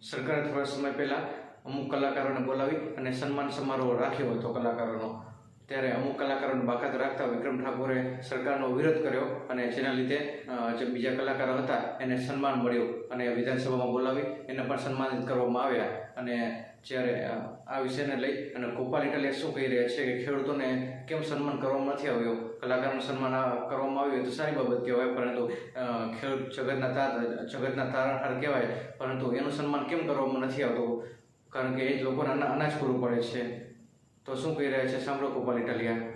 સરકારે થોડા સમય પહેલાં અમુક કલાકારોને બોલાવી અને સન્માન સમારોહ રાખ્યો હતો કલાકારોનો. ત્યારે અમુક કલાકારોને બાકાત રાખતા વિક્રમ ઠાકોરે સરકારનો વિરોધ કર્યો અને જેના લીધે જે બીજા કલાકારો હતા, એને સન્માન મળ્યું અને વિધાનસભામાં બોલાવી, એને પણ સન્માનિત કરવામાં આવ્યા. અને જ્યારે આ વિષયને લઈ અને ગોપાલ ઇટાલિયા શું કહી રહ્યા છે કે ખેડૂતોને કેમ સન્માન કરવામાં નથી આવ્યું? કલાકારનું સન્માન કરવામાં આવ્યું તો સારી બાબત કહેવાય, પરંતુ ખેડૂત જગતના તાર, જગતના તારણહાર કહેવાય, પરંતુ એનું સન્માન કેમ કરવામાં નથી આવતું? કારણ કે એ જ લોકોને અનાજ પૂરું પડે છે. તો શું કહી રહ્યા છે? સાંભળો ગોપાલ ઇટાલિયા.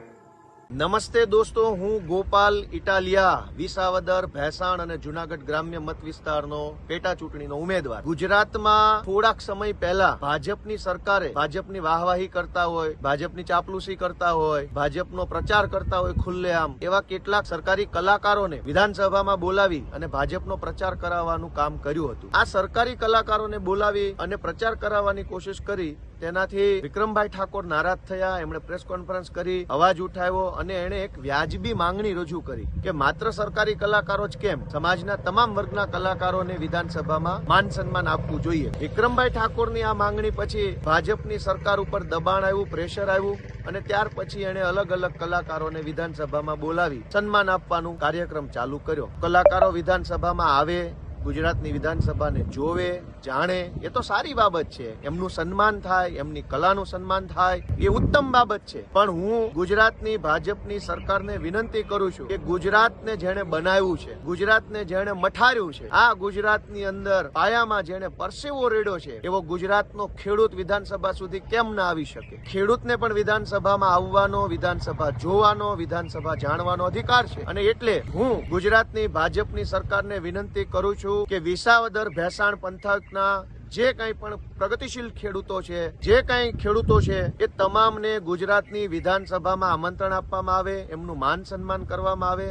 નમસ્તે દોસ્તો, હું ગોપાલ ઇટાલિયા, વિસાવદર, ભેસાણ અને જુનાગઢ ગ્રામ્ય મત વિસ્તારનો પેટા ચૂંટણીનો ઉમેદવાર. ગુજરાતમાં થોડાક સમય પહેલા ભાજપની સરકારે ભાજપની વાહવાહી કરતા હોય, ભાજપની ચાપલુસી કરતા હોય, ભાજપનો પ્રચાર કરતા હોય ખુલ્લેઆમ, એવા કેટલાક સરકારી કલાકારોને વિધાનસભામાં બોલાવી અને ભાજપનો પ્રચાર કરાવવાનું કામ કર્યું હતું. આ સરકારી કલાકારોને બોલાવી અને પ્રચાર કરાવવાની કોશિશ કરી તેનાથી વિક્રમભાઈ ઠાકોર નારાજ થયા, એમણે પ્રેસ કોન્ફરન્સ કરી, અવાજ ઉઠાવ્યો અને એણે એક વ્યાજબી માંગણી રજૂ કરી કે માત્ર સરકારી કલાકારો જ કેમ સમાજના તમામ વર્ગના કલાકારોને વિધાનસભામાં માન સન્માન આપવું જોઈએ? વિક્રમભાઈ ઠાકોરની આ માંગણી પછી ભાજપની સરકાર ઉપર દબાણ આવ્યું, પ્રેશર આવ્યું અને ત્યાર પછી એણે અલગ અલગ કલાકારોને વિધાનસભામાં બોલાવી, સન્માન આપવાનું કાર્યક્રમ ચાલુ કર્યો. કલાકારો વિધાનસભામાં આવે ગુજરાતની વિધાનસભાને જોવે, જાણે, એ તો સારી બાબત છે. એમનું સન્માન થાય, એમની કલાનું સન્માન થાય, એ ઉત્તમ બાબત છે. પણ હું ગુજરાતની ભાજપની સરકારને વિનંતી કરું છું કે ગુજરાતને જેણે બનાવ્યું છે, ગુજરાતને જેણે મઠાર્યું છે, આ ગુજરાતની અંદર પાયામાં જેણે પરસેવો રેડ્યો છે, એવો ગુજરાતનો ખેડૂત વિધાનસભા સુધી કેમ ના આવી શકે? ખેડૂતને પણ વિધાનસભામાં આવવાનો, વિધાનસભા જોવાનો, વિધાનસભા જાણવાનો અધિકાર છે. અને એટલે હું ગુજરાતની ભાજપની સરકારને વિનંતી કરું છું કે વિસાવદર ભેસાણ પંથકના જે કંઈ પણ પ્રગતિશીલ ખેડૂતો છે, જે કંઈ ખેડૂતો છે, એ તમામને ગુજરાતની વિધાનસભામાં આમંત્રણ આપવામાં આવે, એમનું માન સન્માન કરવામાં આવે.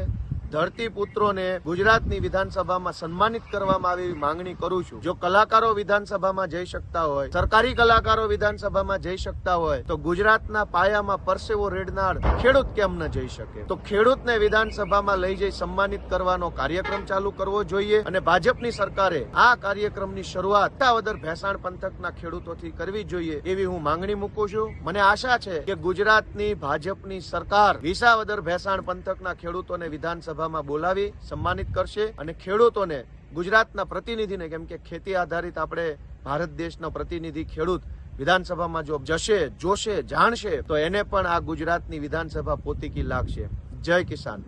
ધરતીપુત્રોને ગુજરાતની વિધાનસભામાં સન્માનિત કરવામાં આવે એવી માંગણી કરું છું. જો કલાકારો વિધાનસભામાં જઈ શકતા હોય, સરકારી કલાકારો વિધાનસભામાં જઈ શકતા હોય, તો ગુજરાતના પાયામાં પરસેવો રેડનાર ખેડૂત કેમ ન જઈ શકે? તો ખેડૂતને વિધાનસભામાં લઈ જઈ સન્માનિત કરવાનો કાર્યક્રમ ચાલુ કરવો જોઈએ અને ભાજપની સરકારે આ કાર્યક્રમની શરૂઆત વિસાવદર ભેસાણ પંથકના ખેડૂતોથી કરવી જોઈએ એવી હું માંગણી મૂકું છું. મને આશા છે કે ગુજરાતની ભાજપની સરકાર વિસાવદર ભેસાણ પંથકના ખેડૂતોને વિધાનસભામાં બોલાવી સન્માનિત કરશે અને ખેડૂતોને ગુજરાતના પ્રતિનિધિને, કેમ કે ખેતી આધારિત આપણે ભારત દેશનો પ્રતિનિધિ ખેડૂત વિધાનસભામાં જો જશે, જોશે, જાણશે, તો એને પણ આ ગુજરાતની વિધાનસભા પોતીકી લાગશે. જય કિસાન.